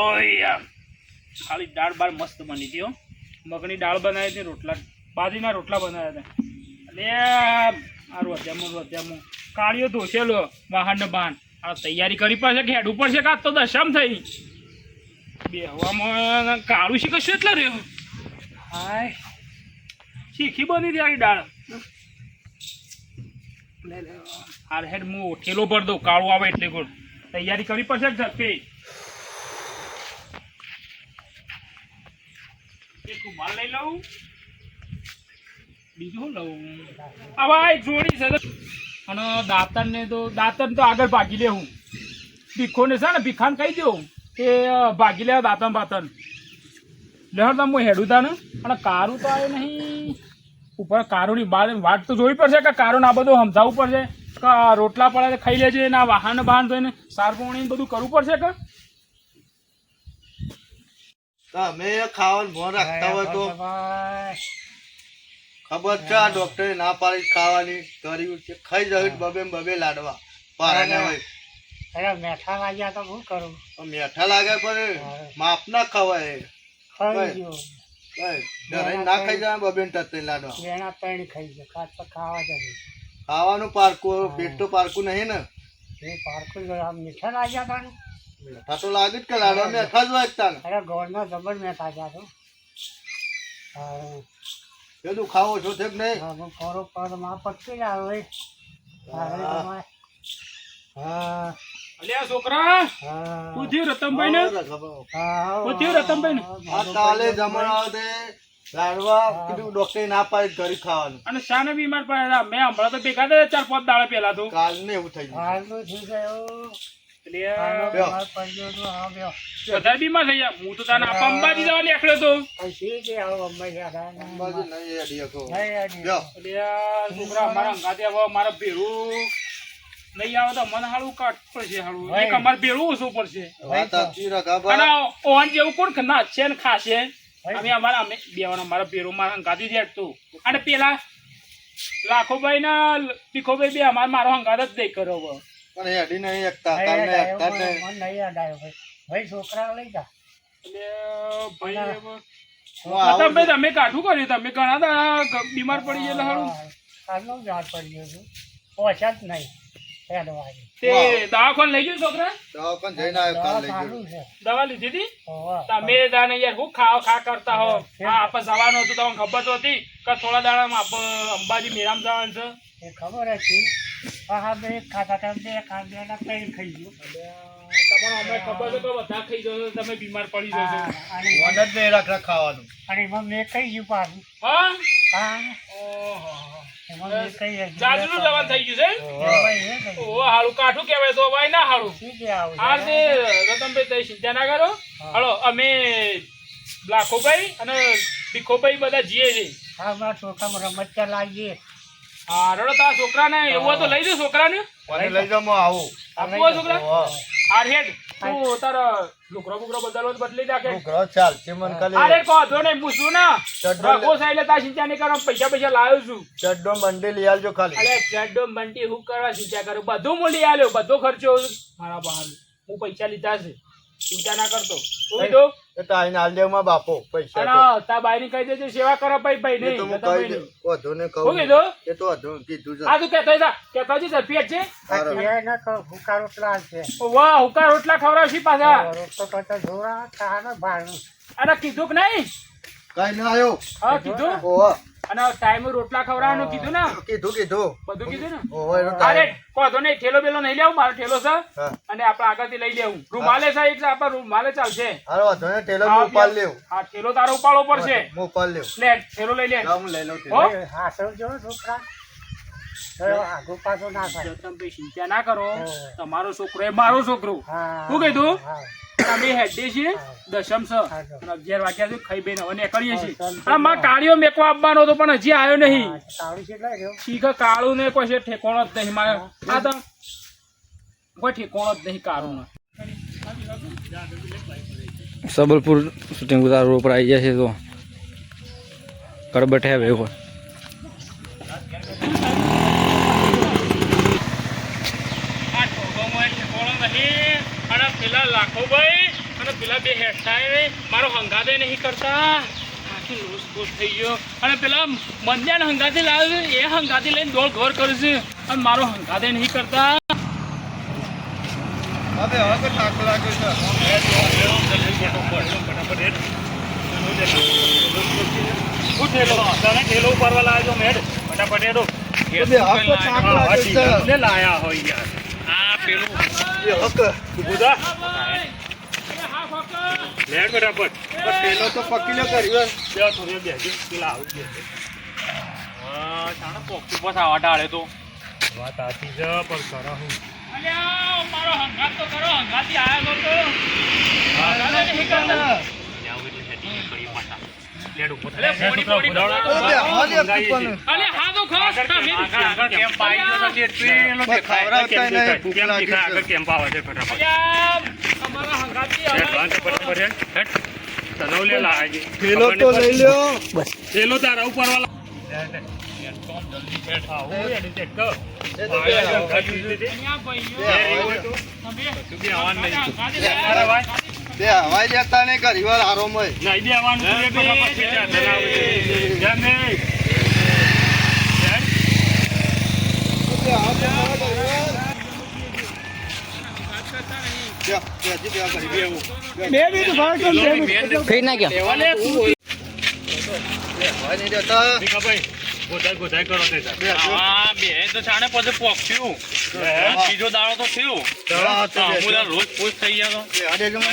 ઓય. ખાલી દાળ બાળ મસ્ત બની હતી મગની દાળ બનાવી હતી, રોટલા બાજરીના રોટલા બનાવ્યા હતા. એટલે સારું અત્યારમાં અત્યારમાં કાળીઓ ધોસેલો, વાહન બાન આ તૈયારી કરી પડશે કે હેડવું પડશે કાં તો દશમ થઈ. બે હવામાં કાળું શી કશું એટલે રહ્યો? હાય. શીખી બની આની દાળ. હાર હેડ, હું ઓઠેલો ભર દઉં, કાળું આવે એટલે ગોળ. તૈયારી કરવી પડશે ઝડપે. એક લઈ લઉં. જોડી છે. અને દાંતણ ને તો દાંતણ તો આગળ ભાગી લે હું ભીખો ને છે ને, ભીખાને કહી દઉં કે ભાગી લે દાંતણ બાતણ. લેહર હું હેડું તા ને અને કારું તો આવે નહીં. ઉપર કારુની બાર વાટ તો જોવી પડશે કે કારું આ બધું સમજાવવું પડશે. કે રોટલા પડે ખાઈ લેજે ને વાહન બહાન થઈને સારપોણી બધું કરવું પડશે કે? તમે ખાવાનું મોં રાખતા હોય તો. ખબર છે આ ડોક્ટરે ના પાડી ખાવાની કર્યું છે. ખાઈ જવું બબે બબે લાડવા. પારાને હોય. અરે મેઠા લાગ્યા તો શું કરું? તો મેઠા લાગે પણ માપ ના ખવાય. ખાઈ ના ખાઈ જાય બબે ને તત્તે લાડવા. બેના ત્રણ ખાઈ જાય ખાસ તો ખાવા જાય ખાવાનું પારકું પેટ તો પારકું નહીં ને. એ પારકું મીઠા લાગ્યા હતા ને? મેઠા તો લાગે જ કે લાડવા મેઠા જ હોય તાને. અરે ગોળનો જબર મેઠા ગયા તો હા. બધું છો છે કે નહીં? હા, ફોરો પરમાં પટકી જાય હવે હવે હા. અલ્યા છોકરા હા. થયું રતનભાઈ ને ખબર, ખબર. હા શું થયું રતનભાઈ ને? આ કાલે જમણ તે લાડવા કીધું ડોક્ટરે ના પાડે ઘરે ખાવાનું. અને શાને બીમાર પડ્યા મેં હમણાં તો ભેગા થયા ચાર પાંચ દાડા પહેલા તો. કાલ ને એવું થઈ ગયું. થઈ ગયું. બ્યો. બીમાર થઈ ગયા. હું તો તને અંબાજી જવા નીકળ્યો તો. છોકરા અંગાતે હવે મારા ભેરું નહીં આવે તો મને કાટ પડશે એક અમારે ભેરું ઓછું પડશે. અને ઓન જેવું કોણ ના છે ને ખાશે. અમે અમારા અમે બેવાના અમારા ભેરું મારા અંગાથી જ અને પેલા લાખોભાઈ ના પીખોભાઈ બે અમારે મારો અંગાત જ નહીં કર્યો હવે. પણ એ અડી નહીં એકતા તાર ને એકતા ને મન નહીં. અડાયો ભાઈ ભાઈ છોકરા લઈ જા. એટલે ભાઈ તમે કાઠું કર્યું તમે ઘણા દાડા બીમાર પડી ગયેલા હારું હાલનો જ પડી ગયો છું. પહોંચ્યા જ નહીં તે દવાખાને લઈ ગયો છોકરા? દવાખાને જઈને આવ્યો કાલ લઈ ગયો. દવા લીધી હતી? તમે યાર હું ખાવ ખા કરતા હો. હા આપણે જવાનું હતું તમને ખબર તો હતી કે થોડા દાડામાં આપણે અંબાજી મેરામ જવાનું છે. એ ખબર હતી. હા હા બે ખાતા ખાતા બે ખાતા બે ખાઈ ગયું. તમને અમને ખબર છે કે બધા ખાઈ જશો તમે બીમાર પડી જશો. રાખડા ખાવાનું. અને એમાં મેં ખાઈ ગયું પાછું. હા? હા. ઓહો. એમાં મેં ખાઈ ગયું. દવા થઈ ગયું છે? ભાઈ, ઓ હારું. કાઠું કહેવાય તો ભાઈ ના હારું. શું કે આવું તે રતનભાઈ તમે ચિંતા ના કરો હલો અમે લાખોભાઈ અને ભીખોભાઈ બધા જીએ છીએ. હા મારા છોકરામાં રમત લાગીએ હા રડો તારા છોકરાને એવું તો લઈ દે છોકરાને. લઈ જાઓ આવું. આપવું છોકરા હોવે. હેડ તું તારા લુકરો બુકરો બદલવો બદલી નાખે. મને અરે તો નહીં પૂછું ના. ચડ્ડો લે- રઘો સિંચા તાર કરો પૈસા પૈસા લાવ્યો છું. ચડ્ડો મંડી લઈ આવજો ખાલી. અરે ચડ્ડો મંડી હું કરવા સિંચા કરું? બધું હું લઈ આવ્યો બધો ખર્ચો મારા બહાર હું પૈસા લીધા છે. ચિંતા ના કરતો. તું તો દેવમાં બાપો પૈસા તો. બાઈ કહી દેજે સેવા કરો ભાઈ ભાઈ તો નહીં હું રતનભાઈ કહી. ને કીધું? એ તો કીધું છે આ તું કહેતો જા કહેતો જી ઝડપી છે? એ ના કહો ભૂકા રોટલા છે. વાહ હુકા રોટલા ખવરાવશી પાછા. રોટલો કરતા જોરા ખાના ભાડું અને કીધું કે નહીં? કઈ ના આવ્યો. હા કીધું? ઓહો અને ટાઈમે રોટલા ખવડાવવાનું કીધું ને? કીધું કીધું. બધું કીધું ને? ઓહો એનો અરે કોધો નહીં ઠેલો બેલો નહીં લેવું મારો ઠેલો છે. અને આપણે આગળથી લઈ લેવું. રૂમાલે છે એટલે આપણે રૂમાલે ચાલશે. હારો વાંધો નહીં ઠેલો હું ઉપાડ લેવું. હા ઠેલો તારો ઉપાડવો પડશે. હું ઉપાડ લેવું. લે ઠેલો લઈ લે. હું લઈ લઉં હો? ટેલર. હાસવ જો છોકરા. ના તમે ચિંતા ના કરો. તમારો છોકરો એ મારો છોકરો. શું કીધું? હા. અમે હેડે છીએ દશમ છે. અને અગિયાર વાગ્યા સુધી ખાઈ બેન અને કરીએ છીએ. આ માં કાળીઓ મેકવા આપવાનો હતો પણ હજી આવ્યો નહીં. શીખ કાળું ને કોઈ છે ઠેકોણો જ નહીં મારે. આ તો કોઈ ઠેકોણો જ નહીં કાળું સબલપુર શૂટિંગ ઉતાર રોડ પર આવી જશે છે તો. કડબટ હે ઉપર આ ઠોગોમાં ઠેકોણો નહીં અને પેલા લાખોભાઈ અને પેલા બે હેઠા એ મારો હંગાતે નહીં કરતા. આખી લોસ ફૂસ થઈ ગયો. અને પેલા મંદ્યાને હંગાતે લાવ્યો એ હંગાતે લઈને દોડ ઘર કરે છે. અને મારો હંગાતે નહીં કરતા. હવે હવે તો લાગ્યો છે. ઠેલો ઉપાડવા લાવ્યો મેડ. ફટાફટ હેડો. બે હવે તો થાક લાગ્યો છે. લે લાયા હોય યાર આ પેલું મારો હંગાત તો કરો હંગાતી આયા તો લેડ ઉપર અલે, તું પણ અલે હા તો ખરો તમે આગળ કેમ પાઈ છે એટલી કોઈ ખવડાવતા નહીં ભૂખ લાગી દીધા આગળ કેમ પાવે છે ફટાફટ? અલ્યા હંગાતી હેડ, ફટાફટ હેડ. હેડ. લે લાગે પેલો તો લઈ લ્યો પેલો તારા ઉપર વાળા આવું હેડ, હેડ, કર. આગળ ખાઈ અહીંયા ભાઈઓ તમે તું બી આવવાનું નહીં. અરે ભાઈ. બે હવાઈ દેતા નહીં કરી વાર આરોમય નહીં બી આવવાનું તું એ ફટાફટ થઈ જા. તને આવે છે. જેમ નહીં. હેડ. ફેર ના ગયા ગોધાઈ ગોધાઈ કરો તે હા. બે. તો છાણે પછી પોક્યું. બીજો દાડો તો થયો. અમુલા રોજ પૂછ થઈ ગયા તો.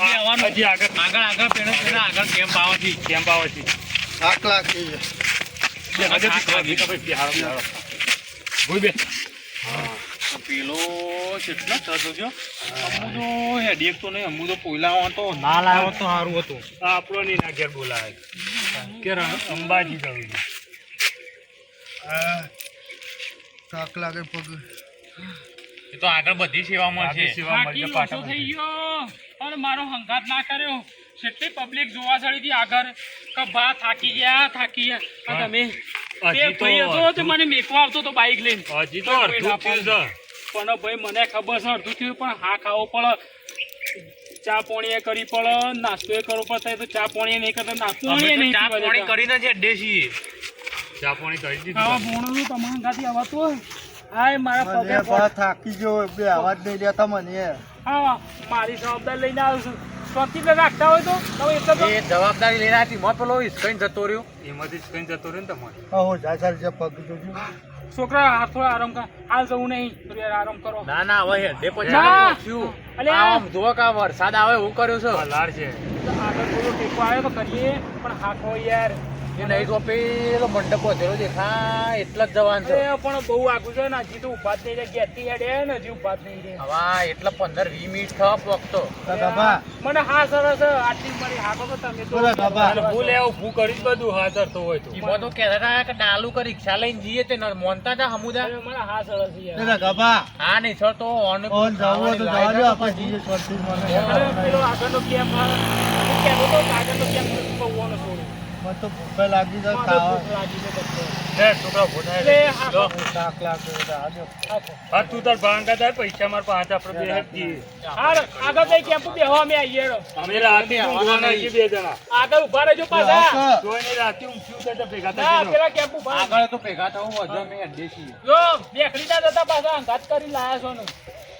આવવાનું. હજી આગળ. આગળ આગળ પેણે પેણે આગળ કેમ પાવાથી કેમ પાવે છે લાખ થઈ બે. ભૂઈ બે. પેલો કેટલા થતો છો અમુ તો નહીં અમુ તો પોઈલા હતો ના લાવ્યો તો સારું હતું. આપણો નહીં ના ઘેર બોલાવે. કે અંબાજી. આ થાક લાગે પગ. એ તો આગળ બધી સેવામાં છે. સેવા મળશે પાછા થઈ ગયો. અને મારો હંગાત ના કર્યો. કેટલી પબ્લિક જોવા ચડી હતી આગળ. કે બા થાકી ગયા થાકી ગયા. આ તમે હજી ભાઈ હતો તે મને મેકવા આવતો તો બાઈક લઈને. હજી તો અડધું થયું પણ ભાઈ મને ખબર છે અડધું થયું પણ હા ખાવો પડે. ચા પોણી કરી પડે નાસ્તો એ કરવો પડે તો ચા પોણી નહીં કરતા ના પોણી. કરીને જ અડ્ડે છીએ. ચા પાણી કરી દીધું. આવા તમે. તમારા ગાથી આવતું. હાય મારા પગે બા થાકી ગયો બે અવાજ નહીં દેતા મને. હા મારી જવાબદારી લઈને આવ્યો છું. શાંતિથી રાખતા હોય તો? તમે એટલે તો જવાબદારી લઈને હતી. મત પેલો હિસકાઈને જતો રહ્યો. એમાંથી જ જતો રહ્યો ને તમારે. હો પગ જોજો. છોકરા થોડા આરામ કર. હાલ જવું નહીં. થોડી વાર આરામ કરો. ના ના હવે હેડે પછી. આમ કે વરસાદ આવે એવું કર્યું છે. આ લાડ છે. આગળ થોડો ટેકો આવ્યો તો કરીએ. પણ હાથો યાર. એ નહીં તો પેલો મંડપ વધેલો દેખાય એટલા જ જવાન છે. પણ બહુ આગું છે ને હજી તો ઊભા થઈ નહીં ગેતી હેડે ને હજી ઊભા થઈ નહીં રહે હવે એટલા પંદર વીસ મિનિટ થવા પોકતો મને હા સરસ આટલી મારી હાથો તો તમે તો ભૂલ એવું ભૂ કરી બધું હાજર તો હોય તો. ઈમાં તો કહેતા હતા કે ડાલુ કરી રિક્ષા લઈને જઈએ તે મોનતા હતા સમુદાય મને હા સરસ યાર ગભા હા નહીં સર તો ઓન ઓન જવું હોય તો જવા દો આપણે જઈએ પેલો મને. આગળનો કેમ હું? કહેતો તો કે આગળનો કેમ છોડું મને તો ભૂખ લાગી જાય ખાવા. લાગી છે બધો. હે, છોકરા ભૂલાય એટલે હા, જો, થાક લાગે છે હાજો. હાથો. હા તું તાર ભાંગા થાય પૈસા મારા પાંચ આપણે બે હેપી. આગળ જઈ કેમ્પ બેહવા અમે આવીએ અમે રાતે ઊંઘવાના છીએ બે જણા. આગળ ઊભા રહેજો પાછા. જોઈને રાતે ઊંઘ્યું તો તો ભેગા ના પેલા કેમ્પ ઊભા આગળ તો ભેગા થવું વધુ અમે હેડે છીએ. જો બેકડી ના જતા પાછા અંગાત કરી લાયા છો ને.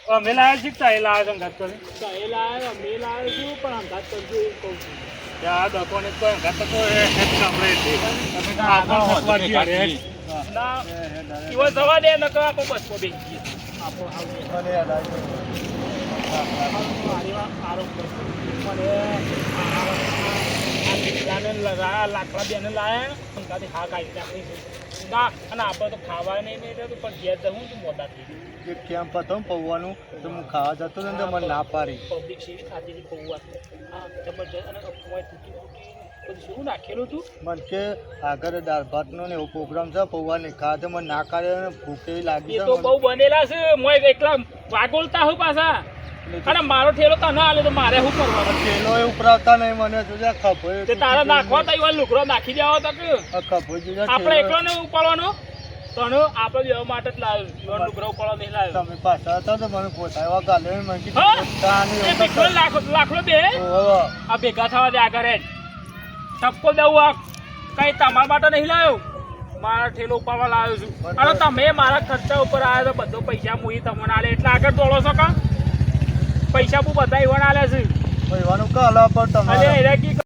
અમે લાયા છીએ કે તાએ લાયા ઘાત કરી? એ લાયા અમે છું પણ ઘાત કરજો એવું કહું છું. ત્યાં કોઈ દકોને તો અંગાત તો રે. ના ઈવન જવા દે નકર આપણે બસ પર બેસી જઈએ. આપણો આરોપ લાકડા બેને લાયા અંગાથી હા કાઢી નાખી ના અને આપણે તો ખાવા નહીં પણ ઘેર જવું તો મોટા થઈ કેમ્પ હતો પૌવાનું તો હું ખાવા જતો ને તો મને ના પાડી. પબ્લિક સેવી ખાતી હતી વાત હા જબરજસ્ત અને તૂટી શું નાખેલું તું? મને કે આગળ દાળ ભાતનો ને એવો પ્રોગ્રામ છે પૌવા ને ખાવા તો મને ના કાઢે ભૂખે લાગી તો. બહુ બનેલા છે. મોય એકલા વાગોલતા હું પાછા. અને મારો ઠેલો તને આલે તો મારે શું કરવાનું? પેલો એ ઉપરાવતા નહીં મને જોજે તે તારા નાખવા તો એવા લુકડો નાખી દેવા તો કે? જોજે આપણે એકલો ને ઉપાડવાનો? તને આપણે દેવા માટે જ લાવ્યો. લુકરો ઉપાડવા નહીં લાવ્યો. તમે પાછા હતા તો મને પોતા ગાલે મને લાખો બે આ ભેગા થવા દે આગળ જ ઠપકો દેવું આ. કઈ તમારા માટે નહીં લાવ્યો? મારા ઠેલો ઉપાડવા લાવ્યો છું. અને તમે મારા ખર્ચા ઉપર આવ્યા તો બધો પૈસા મુઈ તમને આલે. એટલે આગળ દોડો છો કા? પૈસા બહુ બધા ઈવન આલે છે. ભાઈવાનું કાલા પર અરે તમારે એરા કી